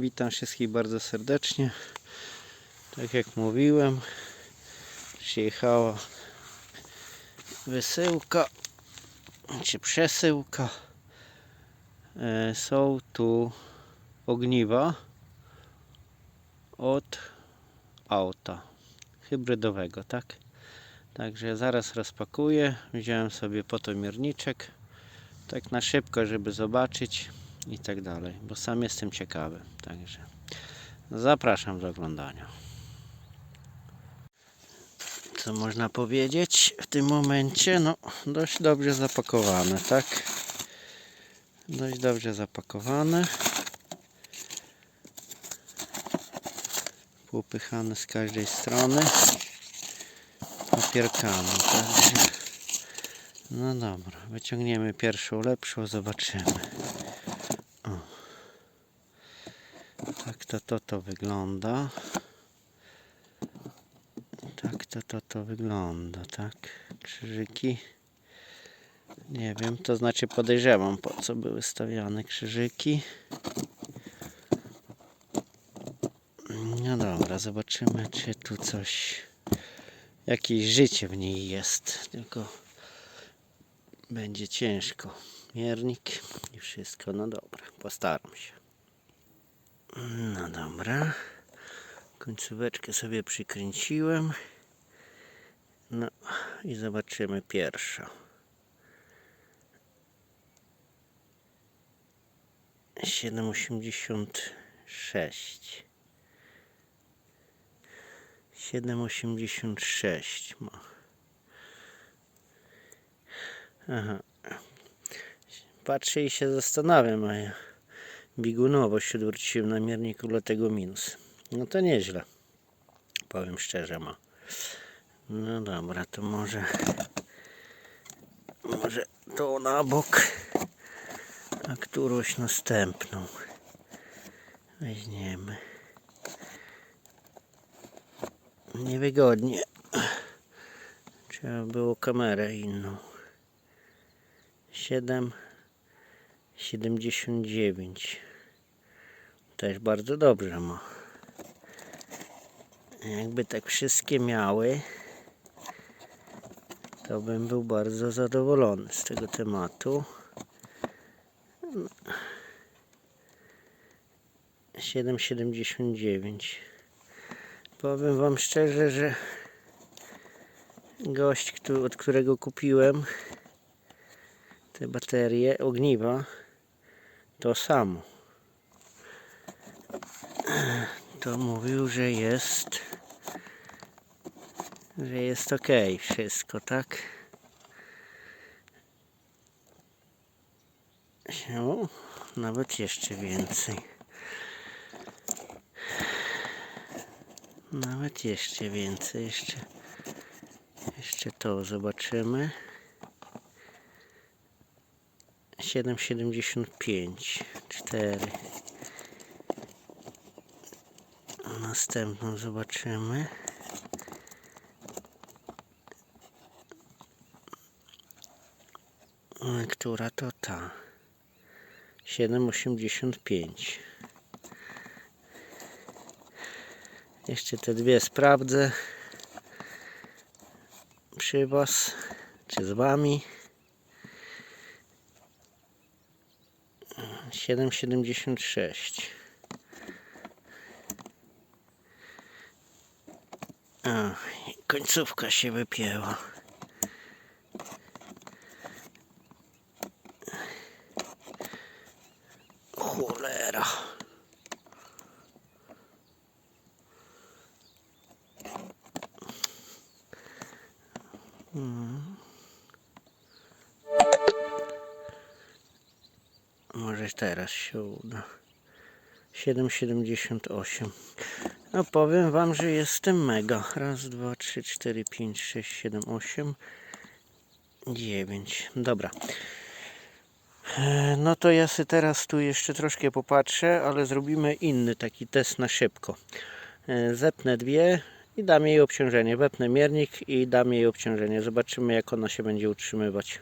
Witam wszystkich bardzo serdecznie. Tak jak mówiłem, przyjechała wysyłka czy przesyłka. E, Są tu ogniwa od auta hybrydowego, tak? Także zaraz rozpakuję. Wziąłem sobie potomierniczek tak na szybko, żeby zobaczyć i tak dalej, bo sam jestem ciekawy. Także zapraszam do oglądania. Co można powiedzieć w tym momencie? No, dość dobrze zapakowane, tak? Dość dobrze zapakowane. Popychane z każdej strony papierkami, także no dobra, wyciągniemy pierwszą lepszą, zobaczymy. O. Tak to, to to wygląda. Tak to to to wygląda, tak? Krzyżyki. Nie wiem, to znaczy podejrzewam po co były stawiane krzyżyki. No dobra, zobaczymy czy tu coś, jakieś życie w niej jest. Tylko będzie ciężko. Miernik i wszystko. No dobra, postaram się. No dobra. Końcóweczkę sobie przykręciłem. No i zobaczymy pierwszą. Siedem osiemdziesiąt sześć. Siedem osiemdziesiąt sześć ma. Aha. Patrzę i się zastanawiam, a ja biegunowość odwróciłem na mierniku, dlatego minus. No to nieźle. Powiem szczerze, ma. No dobra, to może może to na bok, a którąś następną weźmiemy. Niewygodnie. Trzeba było kamerę inną. 7 79 też bardzo dobrze ma jakby tak wszystkie miały to bym był bardzo zadowolony z tego tematu. 7,79 powiem wam szczerze, że gość, od którego kupiłem te baterie, ogniwa, to samo. To mówił, że jest, że jest ok wszystko, tak? No, nawet jeszcze więcej. Nawet jeszcze więcej, jeszcze, jeszcze to zobaczymy. 7,75 4 następną zobaczymy. Która to ta. 7,85 jeszcze te dwie sprawdzę. Przy was czy z wami? 7,76 A, końcówka się wypięła. Cholera. Mm. Może teraz się uda. 7,78. No powiem wam, że jestem mega. Raz, dwa, trzy, cztery, pięć, sześć, siedem, osiem, dziewięć. Dobra. E, No to ja sobie teraz tu jeszcze troszkę popatrzę, ale zrobimy inny taki test na szybko. E, Zepnę dwie i dam jej obciążenie. Wepnę miernik i dam jej obciążenie. Zobaczymy jak ona się będzie utrzymywać.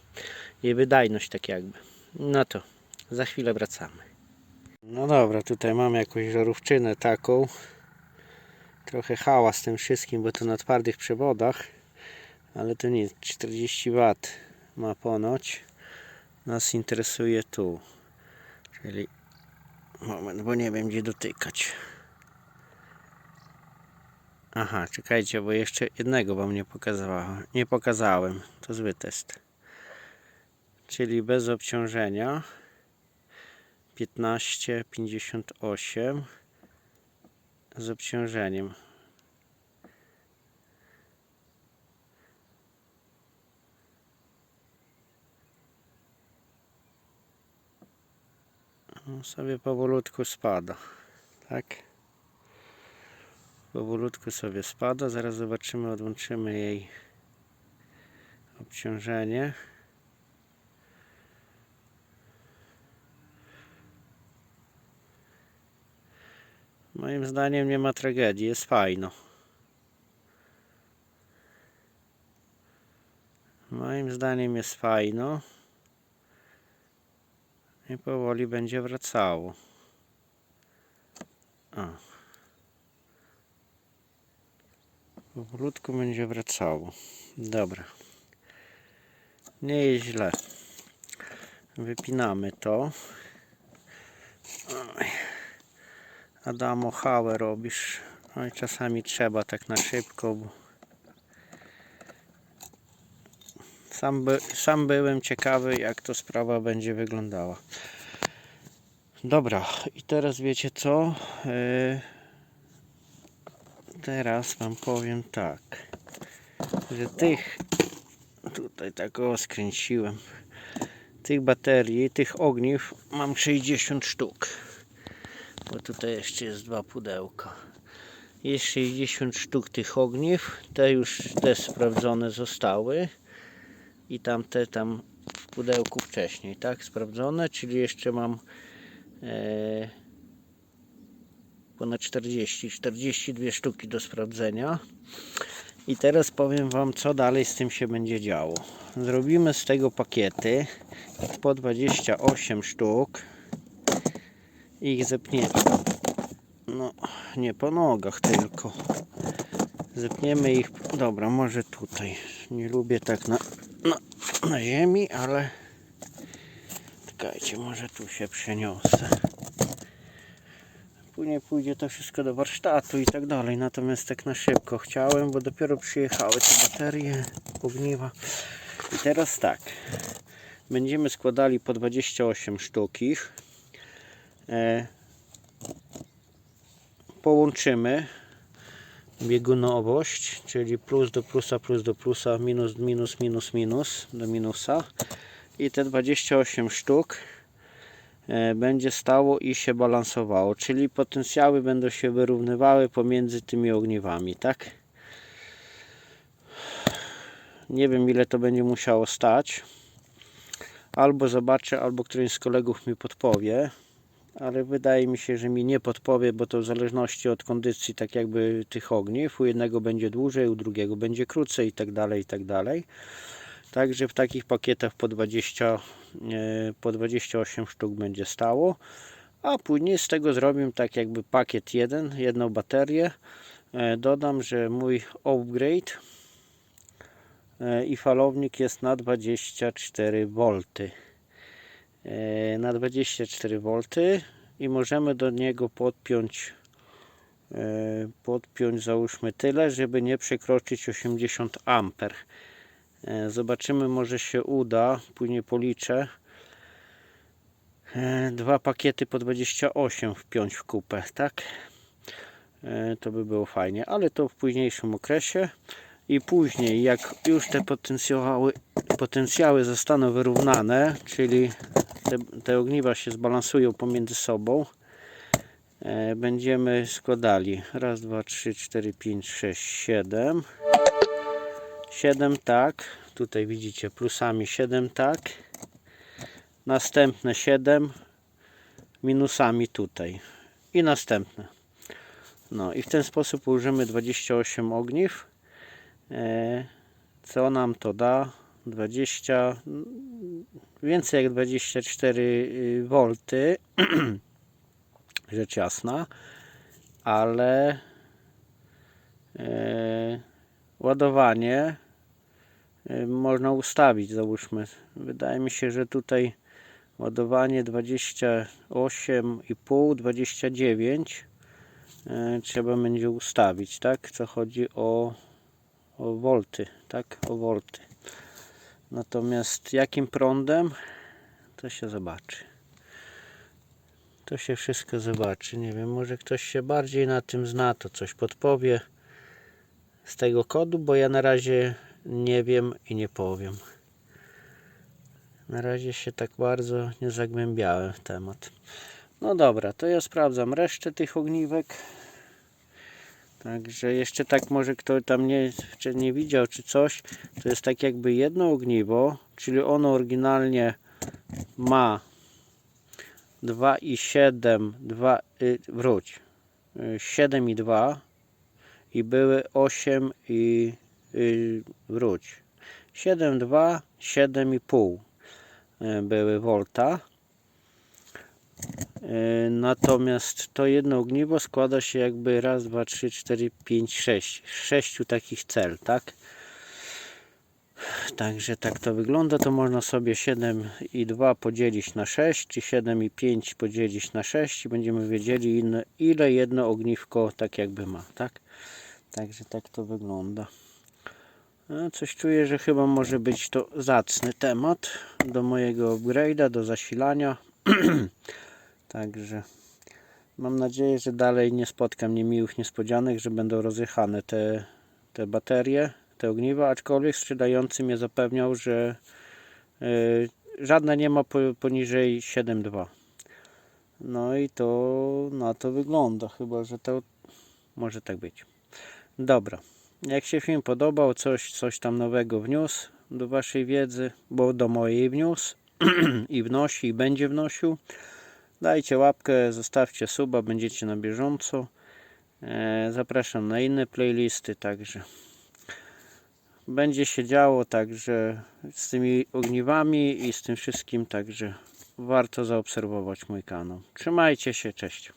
Jej wydajność tak jakby. No to za chwilę wracamy. No dobra, tutaj mam jakąś żarówczynę taką. Trochę hałas z tym wszystkim, bo to na twardych przewodach. Ale to nic, 40 W ma ponoć. Nas interesuje tu. Czyli moment, bo nie wiem gdzie dotykać. Aha, czekajcie, bo jeszcze jednego wam nie pokazałem. Nie pokazałem. To zły test. Czyli bez obciążenia. 15,58 z obciążeniem. No, sobie powolutku spada. Tak? Powolutku sobie spada. Zaraz zobaczymy, odłączymy jej obciążenie. Moim zdaniem nie ma tragedii, jest fajno. Moim zdaniem jest fajno. I powoli będzie wracało. O. Powolutku będzie wracało. Dobra. Nie jest źle. Wypinamy to. Oj. Adamo, hałę robisz. No i czasami trzeba tak na szybko. Bo... Sam, by, sam byłem ciekawy, jak to sprawa będzie wyglądała. Dobra, i teraz wiecie co? Yy, teraz Wam powiem tak, że tych tutaj tak o skręciłem. Tych baterii, tych ogniw mam 60 sztuk bo tutaj jeszcze jest dwa pudełka. Jest 60 sztuk tych ogniw. Te już te sprawdzone zostały. I tamte tam w pudełku wcześniej tak? Sprawdzone czyli jeszcze mam e, ponad 40 42 sztuki do sprawdzenia. I teraz powiem wam co dalej z tym się będzie działo. Zrobimy z tego pakiety po 28 sztuk ich zepniemy. No, nie po nogach tylko. Zepniemy ich, dobra, może tutaj. Nie lubię tak na, na, na ziemi, ale czekajcie, może tu się przeniosę. Później pójdzie to wszystko do warsztatu i tak dalej. Natomiast tak na szybko chciałem, bo dopiero przyjechały te baterie, ogniwa. I teraz tak. Będziemy składali po 28 sztuk ich połączymy biegunowość, czyli plus do plusa, plus do plusa, minus, minus, minus, minus do minusa i te 28 sztuk e, będzie stało i się balansowało, czyli potencjały będą się wyrównywały pomiędzy tymi ogniwami, tak? Nie wiem ile to będzie musiało stać. Albo zobaczę, albo któryś z kolegów mi podpowie ale wydaje mi się, że mi nie podpowie, bo to w zależności od kondycji tak jakby tych ogniw, u jednego będzie dłużej, u drugiego będzie krócej i tak dalej, i tak dalej. Także w takich pakietach po 20, e, po 28 sztuk będzie stało, a później z tego zrobię tak jakby pakiet jeden, jedną baterię. E, dodam, że mój upgrade e, i falownik jest na 24 V na 24 V i możemy do niego podpiąć podpiąć załóżmy tyle, żeby nie przekroczyć 80 A. Zobaczymy, może się uda, później policzę. Dwa pakiety po 28 wpiąć w kupę, tak? To by było fajnie, ale to w późniejszym okresie i później jak już te potencjały, potencjały zostaną wyrównane, czyli te, te ogniwa się zbalansują pomiędzy sobą, e, będziemy składali. Raz, dwa, trzy, cztery, pięć, sześć, siedem. 7 tak, tutaj widzicie plusami 7 tak, następne 7 minusami tutaj. I następne. No i w ten sposób użyjemy 28 ogniw. E, co nam to da? 20 więcej jak 24 V rzecz jasna, ale e, ładowanie e, można ustawić, załóżmy. Wydaje mi się, że tutaj ładowanie 28,5, 29 e, trzeba będzie ustawić, tak? Co chodzi o, o wolty, tak? O wolty. Natomiast jakim prądem to się zobaczy. To się wszystko zobaczy. Nie wiem, może ktoś się bardziej na tym zna, to coś podpowie z tego kodu, bo ja na razie nie wiem i nie powiem. Na razie się tak bardzo nie zagłębiałem w temat. No dobra, to ja sprawdzam resztę tych ogniwek. Także jeszcze tak może kto tam nie, czy nie widział czy coś, to jest tak jakby jedno ogniwo, czyli ono oryginalnie ma 2,7, 2, y, wróć, y, 7,2 i były 8 i y, wróć, 7,2, 7,5 y, były volta. Y, Natomiast to jedno ogniwo składa się jakby raz, dwa, trzy, cztery, pięć, sześć. Sześciu takich cel, tak? Także tak to wygląda. To można sobie 7,2 podzielić na 6, czy 7,5 podzielić na 6 i będziemy wiedzieli ile, jedno ogniwko tak jakby ma, tak? Także tak to wygląda. A coś czuję, że chyba może być to zacny temat do mojego upgrade'a, do zasilania. Także mam nadzieję, że dalej nie spotkam niemiłych niespodzianek, że będą rozjechane te, te baterie, te ogniwa, aczkolwiek sprzedający mnie zapewniał, że y, żadne nie ma po, poniżej 7,2. No i to na to wygląda, chyba że to może tak być. Dobra, jak się film podobał, coś, coś tam nowego wniósł do Waszej wiedzy, bo do mojej wniósł i wnosi i będzie wnosił. Dajcie łapkę, zostawcie suba, będziecie na bieżąco. E, Zapraszam na inne playlisty, także będzie się działo także z tymi ogniwami i z tym wszystkim, także warto zaobserwować mój kanał. Trzymajcie się, cześć.